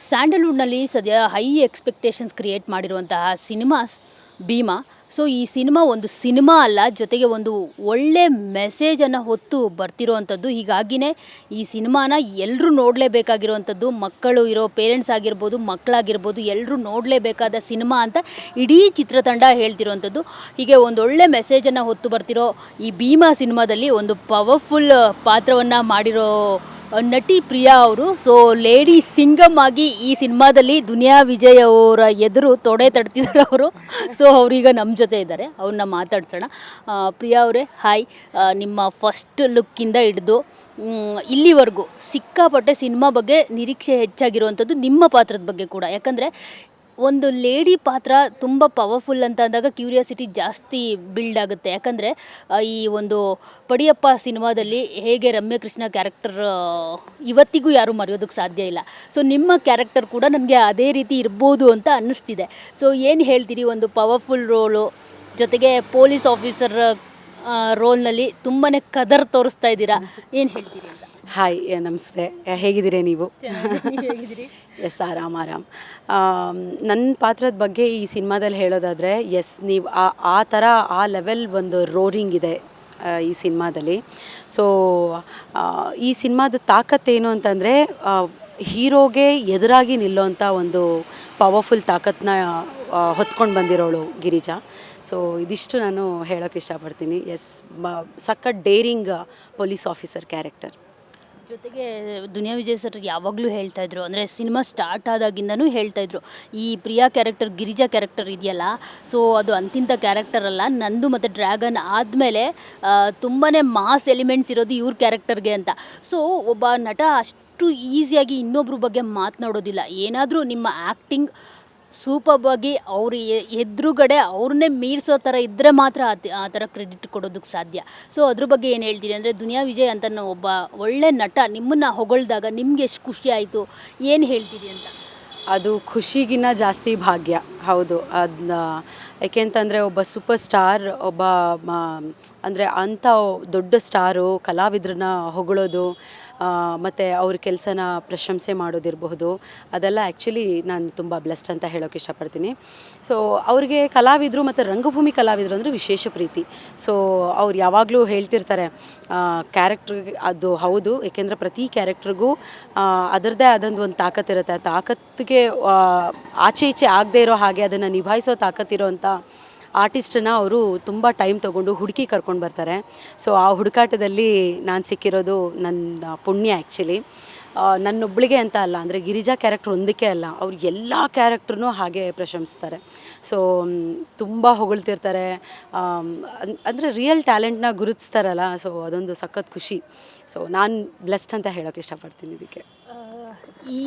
ಸ್ಯಾಂಡಲ್ವುಡ್ನಲ್ಲಿ ಸದ್ಯ high expectations create ಮಾಡಿರುವಂತಹ cinema Bheema. So, ಈ ಸಿನಿಮಾ ಒಂದು ಸಿನಿಮಾ ಅಲ್ಲ, ಜೊತೆಗೆ ಒಂದು ಒಳ್ಳೆ ಮೆಸೇಜನ್ನು ಹೊತ್ತು ಬರ್ತಿರೋವಂಥದ್ದು ಹೀಗಾಗಿನೇ ಈ ಸಿನಿಮಾನ ಎಲ್ಲರೂ ನೋಡಲೇಬೇಕಾಗಿರುವಂಥದ್ದು ಮಕ್ಕಳು ಇರೋ ಪೇರೆಂಟ್ಸ್ ಆಗಿರ್ಬೋದು, ಮಕ್ಕಳಾಗಿರ್ಬೋದು ಎಲ್ಲರೂ ನೋಡಲೇಬೇಕಾದ ಸಿನಿಮಾ ಅಂತ ಇಡೀ ಚಿತ್ರತಂಡ ಹೇಳ್ತಿರೋವಂಥದ್ದು ಹೀಗೆ ಒಂದು ಒಳ್ಳೆ ಮೆಸೇಜನ್ನು ಹೊತ್ತು ಬರ್ತಿರೋ ಈ ಭೀಮಾ ಸಿನಿಮಾದಲ್ಲಿ ಒಂದು ಪವರ್ಫುಲ್ ಪಾತ್ರವನ್ನು ಮಾಡಿರೋ ನಟಿ ಪ್ರಿಯಾ ಅವರು. ಸೊ ಲೇಡಿ ಸಿಂಗಮ್ ಆಗಿ ಈ ಸಿನಿಮಾದಲ್ಲಿ ದುನಿಯಾ ವಿಜಯ್ ಅವರ ಎದುರು ತೊಡೆ ತಡ್ತಿದ್ದಾರೆ ಅವರು. ಸೊ ಅವರೀಗ ನಮ್ಮ ಜೊತೆ ಇದ್ದಾರೆ. ಅವ್ರನ್ನ ಮಾತಾಡ್ಸೋಣ. ಪ್ರಿಯಾ ಅವರೇ ಹಾಯ್ ನಿಮ್ಮ ಫಸ್ಟ್ ಲುಕ್ಕಿಂದ ಹಿಡಿದು ಇಲ್ಲಿವರೆಗೂ ಸಿಕ್ಕಾಪಟ್ಟೆ ಸಿನಿಮಾ ಬಗ್ಗೆ ನಿರೀಕ್ಷೆ ಹೆಚ್ಚಾಗಿರುವಂಥದ್ದು ನಿಮ್ಮ ಪಾತ್ರದ ಬಗ್ಗೆ ಕೂಡ. ಯಾಕಂದರೆ ಒಂದು ಲೇಡಿ ಪಾತ್ರ ತುಂಬ ಪವರ್ಫುಲ್ ಅಂತ ಅಂದಾಗ ಕ್ಯೂರಿಯಾಸಿಟಿ ಜಾಸ್ತಿ ಬಿಲ್ಡ್ ಆಗುತ್ತೆ. ಯಾಕಂದರೆ ಈ ಒಂದು ಪಡಿಯಪ್ಪ ಸಿನಿಮಾದಲ್ಲಿ ಹೇಗೆ ರಮ್ಯ ಕೃಷ್ಣ ಕ್ಯಾರೆಕ್ಟರ್ ಇವತ್ತಿಗೂ ಯಾರು ಮರೆಯೋದಕ್ಕೆ ಸಾಧ್ಯ ಇಲ್ಲ. ಸೊ ನಿಮ್ಮ ಕ್ಯಾರೆಕ್ಟರ್ ಕೂಡ ನನಗೆ ಅದೇ ರೀತಿ ಇರ್ಬೋದು ಅಂತ ಅನ್ನಿಸ್ತಿದೆ. ಸೊ ಏನು ಹೇಳ್ತೀರಿ ಒಂದು ಪವರ್ಫುಲ್ ರೋಲು ಜೊತೆಗೆ ಪೊಲೀಸ್ ಆಫೀಸರ್ ರೋಲ್ನಲ್ಲಿ ತುಂಬಾ ಕದರ್ ತೋರಿಸ್ತಾ ಇದ್ದೀರಾ? ಏನು ಹೇಳ್ತೀರಿ ಅಂತ? ಹಾಯ್ ನಮಸ್ತೆ. ಹೇಗಿದ್ದೀರಿ ನೀವು? ಎಸ್ ಆರಾಮ್ ಆರಾಮ್. ನನ್ನ ಪಾತ್ರದ ಬಗ್ಗೆ ಈ ಸಿನಿಮಾದಲ್ಲಿ ಹೇಳೋದಾದರೆ ಎಸ್ ನೀವು ಆ ಆ ಥರ ಆ ಲೆವೆಲ್ ಒಂದು ರೋರಿಂಗ್ ಇದೆ ಈ ಸಿನಿಮಾದಲ್ಲಿ. ಸೊ ಈ ಸಿನಿಮಾದ ತಾಕತ್ತೇನು ಅಂತಂದರೆ ಹೀರೋಗೆ ಎದುರಾಗಿ ನಿಲ್ಲೋಂಥ ಒಂದು ಪವರ್ಫುಲ್ ತಾಕತ್ತನ್ನ ಹೊತ್ಕೊಂಡು ಬಂದಿರೋಳು ಗಿರಿಜಾ. ಸೊ ಇದಿಷ್ಟು ನಾನು ಹೇಳೋಕ್ಕೆ ಇಷ್ಟಪಡ್ತೀನಿ. ಎಸ್ ಸಖತ್ ಡೇರಿಂಗ್ ಪೊಲೀಸ್ ಆಫೀಸರ್ ಕ್ಯಾರೆಕ್ಟರ್ ಜೊತೆಗೆ ದುನಿಯಾ ವಿಜಯ್ ಸರ್ ಯಾವಾಗಲೂ ಹೇಳ್ತಾ ಇದ್ರು. ಅಂದರೆ ಸಿನಿಮಾ ಸ್ಟಾರ್ಟ್ ಆದಾಗಿಂದನೂ ಹೇಳ್ತಾ ಇದ್ರು. ಈ ಪ್ರಿಯಾ ಕ್ಯಾರೆಕ್ಟರ್ ಗಿರಿಜಾ ಕ್ಯಾರೆಕ್ಟರ್ ಇದೆಯಲ್ಲ ಸೊ ಅದು ಅಂತಿಂಥ ಕ್ಯಾರೆಕ್ಟರ್ ಅಲ್ಲ. ನಂದು ಮತ್ತು ಡ್ರ್ಯಾಗನ್ ಆದಮೇಲೆ ತುಂಬಾ ಮಾಸ್ ಎಲಿಮೆಂಟ್ಸ್ ಇರೋದು ಇವ್ರ ಕ್ಯಾರೆಕ್ಟರ್ಗೆ ಅಂತ. ಸೊ ಒಬ್ಬ ನಟ ಅಷ್ಟು ಈಸಿಯಾಗಿ ಇನ್ನೊಬ್ರ ಬಗ್ಗೆ ಮಾತನಾಡೋದಿಲ್ಲ. ಏನಾದರೂ ನಿಮ್ಮ ಆ್ಯಕ್ಟಿಂಗ್ ಸೂಪರ್ಬ್ ಆಗಿ ಅವ್ರ ಎದುರುಗಡೆ ಅವ್ರನ್ನೇ ಮೀರಿಸೋ ಥರ ಇದ್ದರೆ ಮಾತ್ರ ಆ ಥರ ಕ್ರೆಡಿಟ್ ಕೊಡೋದಕ್ಕೆ ಸಾಧ್ಯ. ಸೊ ಅದ್ರ ಬಗ್ಗೆ ಏನು ಹೇಳ್ತೀರಿ ಅಂದರೆ, ದುನಿಯಾ ವಿಜಯ್ ಅಂತ ಒಬ್ಬ ಒಳ್ಳೆ ನಟ, ನಿಮ್ಮನ್ನು ಹೊಗಳ್ದಾಗ ನಿಮ್ಗೆ ಎಷ್ಟು ಖುಷಿ ಆಯಿತು? ಏನು ಹೇಳ್ತೀರಿ ಅಂತ? ಅದು ಖುಷಿಗಿನ್ನ ಜಾಸ್ತಿ ಭಾಗ್ಯ. ಹೌದು. ಅದನ್ನ ಯಾಕೆಂತಂದರೆ ಒಬ್ಬ ಸೂಪರ್ ಸ್ಟಾರ್, ಒಬ್ಬ ಅಂದರೆ ಅಂಥ ದೊಡ್ಡ ಸ್ಟಾರು, ಕಲಾವಿದ್ರನ್ನ ಹೊಗಳೋದು ಮತ್ತು ಅವ್ರ ಕೆಲಸನ ಪ್ರಶಂಸೆ ಮಾಡೋದಿರಬಹುದು. ಅದೆಲ್ಲ ಆ್ಯಕ್ಚುಲಿ ನಾನು ತುಂಬ ಬ್ಲೆಸ್ಡ್ ಅಂತ ಹೇಳೋಕೆ ಇಷ್ಟಪಡ್ತೀನಿ. ಸೊ, ಅವ್ರಿಗೆ ಕಲಾವಿದರು ಮತ್ತು ರಂಗಭೂಮಿ ಕಲಾವಿದರು ಅಂದರೆ ವಿಶೇಷ ಪ್ರೀತಿ. ಸೊ, ಅವ್ರು ಯಾವಾಗಲೂ ಹೇಳ್ತಿರ್ತಾರೆ ಕ್ಯಾರೆಕ್ಟ್ರ್ ಅದು ಹೌದು, ಏಕೆಂದರೆ ಪ್ರತಿ ಕ್ಯಾರೆಕ್ಟ್ರಿಗೂ ಅದರದ್ದೇ ಆದಂದು ಒಂದು ತಾಕತ್ತಿರುತ್ತೆ ಆ ತಾಕತ್ತಿಗೆ ಆಚೆ ಈಚೆ ಆಗದೆ ಇರೋ ಹಾಗೆ ಅದನ್ನು ನಿಭಾಯಿಸೋ ತಾಕತ್ತಿರೋ ಅಂಥ ಆರ್ಟಿಸ್ಟನ್ನ ಅವರು ತುಂಬ ಟೈಮ್ ತೊಗೊಂಡು ಹುಡುಕಿ ಕರ್ಕೊಂಡು ಬರ್ತಾರೆ. ಸೊ ಆ ಹುಡುಕಾಟದಲ್ಲಿ ನಾನು ಸಿಕ್ಕಿರೋದು ನನ್ನ ಪುಣ್ಯ ಆ್ಯಕ್ಚುಲಿ ನನ್ನೊಬ್ಬಳಿಗೆ ಅಂತ ಅಲ್ಲ, ಅಂದರೆ ಗಿರಿಜಾ ಕ್ಯಾರೆಕ್ಟರ್ ಒಂದಕ್ಕೆ ಅಲ್ಲ, ಅವ್ರು ಎಲ್ಲ ಕ್ಯಾರೆಕ್ಟ್ರೂ ಹಾಗೆ ಪ್ರಶಂಸ್ತಾರೆ ಸೊ ತುಂಬ ಹೊಗಳ್ತಿರ್ತಾರೆ. ಅಂದರೆ ರಿಯಲ್ ಟ್ಯಾಲೆಂಟ್ನ ಗುರುತಿಸ್ತಾರಲ್ಲ ಸೊ ಅದೊಂದು ಸಖತ್ ಖುಷಿ. ಸೊ ನಾನು ಬ್ಲೆಸ್ಡ್ ಅಂತ ಹೇಳೋಕೆ ಇಷ್ಟಪಡ್ತೀನಿ ಇದಕ್ಕೆ. ಈ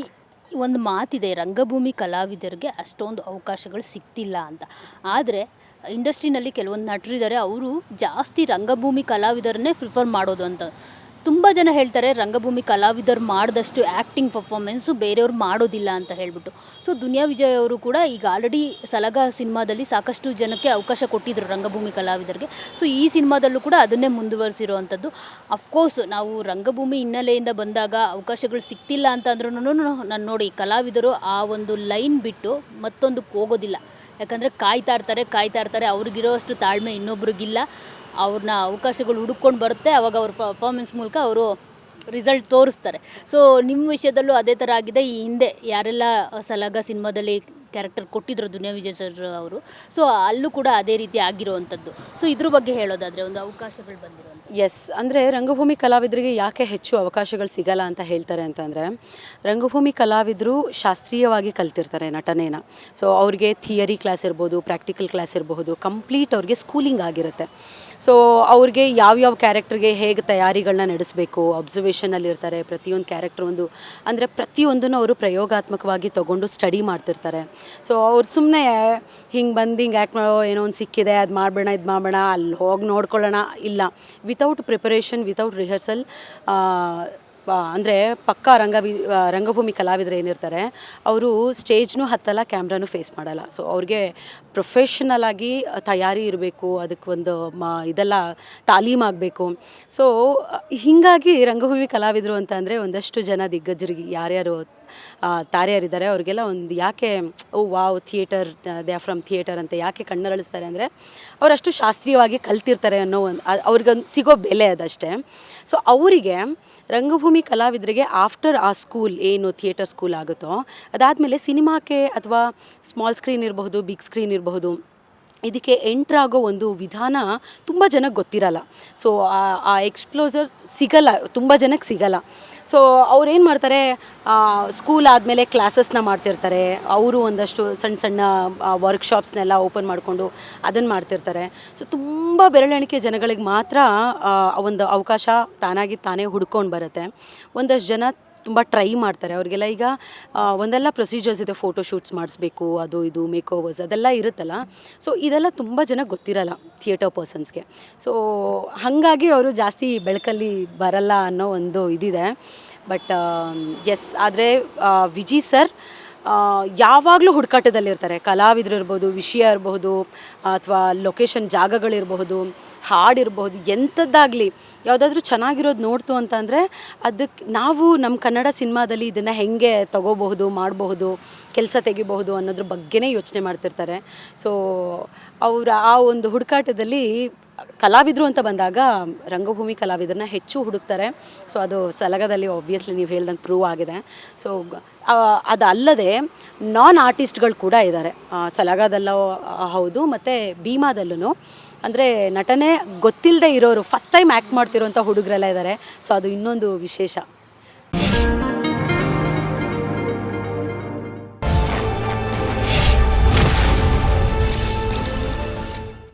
ಒಂದು ಮಾತಿದೆ, ರಂಗಭೂಮಿ ಕಲಾವಿದರಿಗೆ ಅಷ್ಟೊಂದು ಅವಕಾಶಗಳು ಸಿಗ್ತಿಲ್ಲ ಅಂತ. ಆದರೆ, ಇಂಡಸ್ಟ್ರಿನಲ್ಲಿ ಕೆಲವೊಂದು ನಟರಿದ್ದಾರೆ, ಅವರು ಜಾಸ್ತಿ ರಂಗಭೂಮಿ ಕಲಾವಿದರನ್ನೇ ಪ್ರಿಫರ್ ಮಾಡೋದು ಅಂತ. ತುಂಬ ಜನ ಹೇಳ್ತಾರೆ, ರಂಗಭೂಮಿ ಕಲಾವಿದರು ಮಾಡಿದಷ್ಟು ಆ್ಯಕ್ಟಿಂಗ್ ಪರ್ಫಾರ್ಮೆನ್ಸು ಬೇರೆಯವ್ರು ಮಾಡೋದಿಲ್ಲ ಅಂತ ಹೇಳ್ಬಿಟ್ಟು. ಸೊ ದುನಿಯಾ ವಿಜಯ್ ಅವರು ಕೂಡ ಈಗ ಆಲ್ರೆಡಿ ಸಲಗ ಸಿನಿಮಾದಲ್ಲಿ ಸಾಕಷ್ಟು ಜನಕ್ಕೆ ಅವಕಾಶ ಕೊಟ್ಟಿದ್ರು ರಂಗಭೂಮಿ ಕಲಾವಿದರಿಗೆ. ಸೊ ಈ ಸಿನಿಮಾದಲ್ಲೂ ಕೂಡ ಅದನ್ನೇ ಮುಂದುವರಿಸಿರುವಂಥದ್ದು. ಅಫ್ಕೋರ್ಸ್ ನಾವು ರಂಗಭೂಮಿ ಹಿನ್ನೆಲೆಯಿಂದ ಬಂದಾಗ ಅವಕಾಶಗಳು ಸಿಗ್ತಿಲ್ಲ ಅಂತ ಅಂದ್ರೂ ನಾನು ನೋಡಿ, ಕಲಾವಿದರು ಆ ಒಂದು ಲೈನ್ ಬಿಟ್ಟು ಮತ್ತೊಂದಕ್ಕೆ ಹೋಗೋದಿಲ್ಲ. ಯಾಕಂದರೆ ಕಾಯ್ತಾ ಇರ್ತಾರೆ ಕಾಯ್ತಾ ಇರ್ತಾರೆ. ಅವ್ರಿಗಿರೋಷ್ಟು ತಾಳ್ಮೆ ಇನ್ನೊಬ್ರಿಗಿಲ್ಲ. ಅವ್ರನ್ನ ಅವಕಾಶಗಳು ಹುಡುಕೊಂಡು ಬರುತ್ತೆ. ಅವಾಗ ಅವ್ರ ಪರ್ಫಾರ್ಮೆನ್ಸ್ ಮೂಲಕ ಅವರು ರಿಸಲ್ಟ್ ತೋರಿಸ್ತಾರೆ. ಸೊ ನಿಮ್ಮ ವಿಷಯದಲ್ಲೂ ಅದೇ ಥರ ಆಗಿದೆ. ಈ ಹಿಂದೆ ಯಾರೆಲ್ಲ ಸಲಗ ಸಿನಿಮಾದಲ್ಲಿ ಕ್ಯಾರೆಕ್ಟರ್ ಕೊಟ್ಟಿದ್ರು ದುನಿಯಾ ವಿಜಯ್ ಸರ್ ಅವರು. ಸೊ ಅಲ್ಲೂ ಕೂಡ ಅದೇ ರೀತಿ ಆಗಿರುವಂಥದ್ದು. ಸೊ ಇದ್ರ ಬಗ್ಗೆ ಹೇಳೋದಾದರೆ ಒಂದು ಅವಕಾಶಗಳು ಬಂದಿರುವಂಥದ್ದು ಎಸ್ ಅಂದರೆ ರಂಗಭೂಮಿ ಕಲಾವಿದರಿಗೆ ಯಾಕೆ ಹೆಚ್ಚು ಅವಕಾಶಗಳು ಸಿಗಲ್ಲ ಅಂತ ಹೇಳ್ತಾರೆ ಅಂತಂದರೆ, ರಂಗಭೂಮಿ ಕಲಾವಿದರು ಶಾಸ್ತ್ರೀಯವಾಗಿ ಕಲ್ತಿರ್ತಾರೆ ನಟನೆನ. ಸೊ ಅವ್ರಿಗೆ ಥಿಯರಿ ಕ್ಲಾಸ್ ಇರ್ಬೋದು ಪ್ರಾಕ್ಟಿಕಲ್ ಕ್ಲಾಸ್ ಇರಬಹುದು ಕಂಪ್ಲೀಟ್ ಅವ್ರಿಗೆ ಸ್ಕೂಲಿಂಗ್ ಆಗಿರುತ್ತೆ. ಸೊ ಅವ್ರಿಗೆ ಯಾವ್ಯಾವ ಕ್ಯಾರೆಕ್ಟರ್ಗೆ ಹೇಗೆ ತಯಾರಿಗಳನ್ನ ನಡೆಸಬೇಕು ಅಬ್ಸರ್ವೇಷನಲ್ಲಿರ್ತಾರೆ ಪ್ರತಿಯೊಂದು ಕ್ಯಾರೆಕ್ಟರ್ ಒಂದು, ಅಂದರೆ ಪ್ರತಿಯೊಂದನ್ನು ಅವರು ಪ್ರಯೋಗಾತ್ಮಕವಾಗಿ ತೊಗೊಂಡು ಸ್ಟಡಿ ಮಾಡ್ತಿರ್ತಾರೆ. ಸೊ ಅವ್ರು ಸುಮ್ಮನೆ ಹಿಂಗೆ ಬಂದು ಹಿಂಗೆ ಯಾಕೆ ಏನೋ ಒಂದು ಸಿಕ್ಕಿದೆ, ಅದು ಮಾಡಬೇಡ, ಇದು ಮಾಡಬೇಡ ಅಲ್ಲಿ ಹೋಗಿ ನೋಡ್ಕೊಳ್ಳೋಣ, ಇಲ್ಲ. without preparation, without rehearsal, uh, ಅಂದರೆ ಪಕ್ಕಾ ರಂಗವಿ ರಂಗಭೂಮಿ ಕಲಾವಿದರು ಏನಿರ್ತಾರೆ, ಅವರು ಸ್ಟೇಜ್ನೂ ಹತ್ತಲ್ಲ, ಕ್ಯಾಮ್ರಾನು ಫೇಸ್ ಮಾಡಲ್ಲ. ಸೊ ಅವ್ರಿಗೆ ಪ್ರೊಫೆಷನಲ್ ಆಗಿ ತಯಾರಿ ಇರಬೇಕು ಅದಕ್ಕೆ ಒಂದು ಮ, ಇದೆಲ್ಲ ತಾಲೀಮಾಗಬೇಕು ಸೊ ಹೀಗಾಗಿ ರಂಗಭೂಮಿ ಕಲಾವಿದರು ಅಂತ ಅಂದರೆ ಒಂದಷ್ಟು ಜನ ದಿಗ್ಗಜರಿಗೆ ಯಾರ್ಯಾರು ಯಾರು ತಾರೆಯರಿದ್ದಾರೆ, ಅವ್ರಿಗೆಲ್ಲ ಒಂದು ಯಾಕೆ, ಓ, wow, theatre they are from theatre ಅಂತ ಯಾಕೆ ಕಣ್ಣರಳಿಸ್ತಾರೆ ಅಂದರೆ, ಅವರಷ್ಟು ಶಾಸ್ತ್ರೀಯವಾಗಿ ಕಲ್ತಿರ್ತಾರೆ ಅನ್ನೋ ಒಂದು ಅವ್ರಿಗೊಂದು ಸಿಗೋ ಬೆಲೆ ಅದಷ್ಟೇ. ಸೊ ಅವರಿಗೆ ರಂಗಭೂಮಿ ಕಲಾವಿದರಿಗೆ ಆಫ್ಟರ್ ಆ ಸ್ಕೂಲ್ ಏನು ಥಿಯೇಟರ್ ಸ್ಕೂಲ್ ಆಗುತ್ತೋ ಅದಾದಮೇಲೆ ಸಿನಿಮಾಕ್ಕೆ ಅಥವಾ ಸ್ಮಾಲ್ ಸ್ಕ್ರೀನ್ ಇರಬಹುದು, ಬಿಗ್ ಸ್ಕ್ರೀನ್ ಇರಬಹುದು ಇದಕ್ಕೆ ಎಂಟ್ರಾಗೋ ಒಂದು ವಿಧಾನ ತುಂಬ ಜನಕ್ಕೆ ಗೊತ್ತಿರಲ್ಲ. ಸೊ ಆ ಎಕ್ಸ್ಪ್ಲೋಸರ್ ಸಿಗಲ್ಲ, ತುಂಬ ಜನಕ್ಕೆ ಸಿಗಲ್ಲ. ಸೊ ಅವ್ರೇನು ಮಾಡ್ತಾರೆ ಸ್ಕೂಲ್ ಆದಮೇಲೆ ಕ್ಲಾಸಸ್ನ ಮಾಡ್ತಿರ್ತಾರೆ. ಅವರು ಒಂದಷ್ಟು ಸಣ್ಣ ಸಣ್ಣ ವರ್ಕ್ಶಾಪ್ಸ್ನೆಲ್ಲ ಓಪನ್ ಮಾಡಿಕೊಂಡು ಅದನ್ನು ಮಾಡ್ತಿರ್ತಾರೆ. ಸೊ ತುಂಬ ಬೆರಳೆಣಿಕೆ ಜನಗಳಿಗೆ ಮಾತ್ರ ಒಂದು ಅವಕಾಶ ತಾನಾಗಿ ತಾನೇ ಹುಡ್ಕೊಂಡು ಬರುತ್ತೆ. ಒಂದಷ್ಟು ಜನ ತುಂಬ ಟ್ರೈ ಮಾಡ್ತಾರೆ. ಅವ್ರಿಗೆಲ್ಲ ಈಗ ಒಂದೆಲ್ಲ ಪ್ರೊಸೀಜರ್ಸ್ ಇದೆ. ಫೋಟೋ ಶೂಟ್ಸ್ ಮಾಡಿಸ್ಬೇಕು, ಅದು ಇದು ಮೇಕ್ ಓವರ್ಸ್ ಅದೆಲ್ಲ ಇರುತ್ತಲ್ಲ. ಸೊ ಇದೆಲ್ಲ ತುಂಬ ಜನ ಗೊತ್ತಿರಲ್ಲ ಥಿಯೇಟರ್ ಪರ್ಸನ್ಸ್ಗೆ ಸೊ ಹಾಗಾಗಿ ಅವರು ಜಾಸ್ತಿ ಬೆಳಕಲ್ಲಿ ಬರಲ್ಲ ಅನ್ನೋ ಒಂದು ಇದಿದೆ. ಬಟ್ ಎಸ್ ಆದರೆ ವಿಜಿ ಸರ್ ಯಾವಾಗಲೂ ಹುಡುಕಾಟದಲ್ಲಿರ್ತಾರೆ. ಕಲಾವಿದರು ಇರ್ಬೋದು, ವಿಷಯ ಇರಬಹುದು ಅಥವಾ ಲೊಕೇಶನ್ ಜಾಗಗಳಿರಬಹುದು ಹಾಡಿರಬಹುದು ಎಂಥದ್ದಾಗಲಿ. ಯಾವುದಾದ್ರೂ ಚೆನ್ನಾಗಿರೋದು ನೋಡ್ತು ಅಂತಂದರೆ ಅದಕ್ಕೆ ನಾವು ನಮ್ಮ ಕನ್ನಡ ಸಿನಿಮಾದಲ್ಲಿ ಇದನ್ನು ಹೆಂಗೆ ತಗೋಬಹುದು, ಮಾಡಬಹುದು, ಕೆಲಸ ತೆಗಿಬಹುದು ಅನ್ನೋದ್ರ ಬಗ್ಗೆನೇ ಯೋಚನೆ ಮಾಡ್ತಿರ್ತಾರೆ. ಸೊ ಅವರ ಆ ಒಂದು ಹುಡುಕಾಟದಲ್ಲಿ ಕಲಾವಿದರು ಅಂತ ಬಂದಾಗ ರಂಗಭೂಮಿ ಕಲಾವಿದರನ್ನ ಹೆಚ್ಚು ಹುಡುಕ್ತಾರೆ. ಸೊ ಅದು ಸಲಗದಲ್ಲಿ ಆಬ್ವಿಯಸ್ಲಿ ನೀವು ಹೇಳ್ದಂಗೆ ಪ್ರೂವ್ ಆಗಿದೆ. ಸೊ ಅದಲ್ಲದೆ ನಾನ್ ಆರ್ಟಿಸ್ಟ್ಗಳು ಕೂಡ ಇದ್ದಾರೆ ಸಲಗದಲ್ಲೂ ಹೌದು, ಮತ್ತು ಭೀಮಾದಲ್ಲೂ ಅಂದರೆ ನಟನೆ ಗೊತ್ತಿಲ್ಲದೆ ಇರೋರು ಫಸ್ಟ್ ಟೈಮ್ ಆ್ಯಕ್ಟ್ ಮಾಡ್ತಿರೋಂಥ ಹುಡುಗರೆಲ್ಲ ಇದ್ದಾರೆ ಸೊ ಅದು ಇನ್ನೊಂದು ವಿಶೇಷ.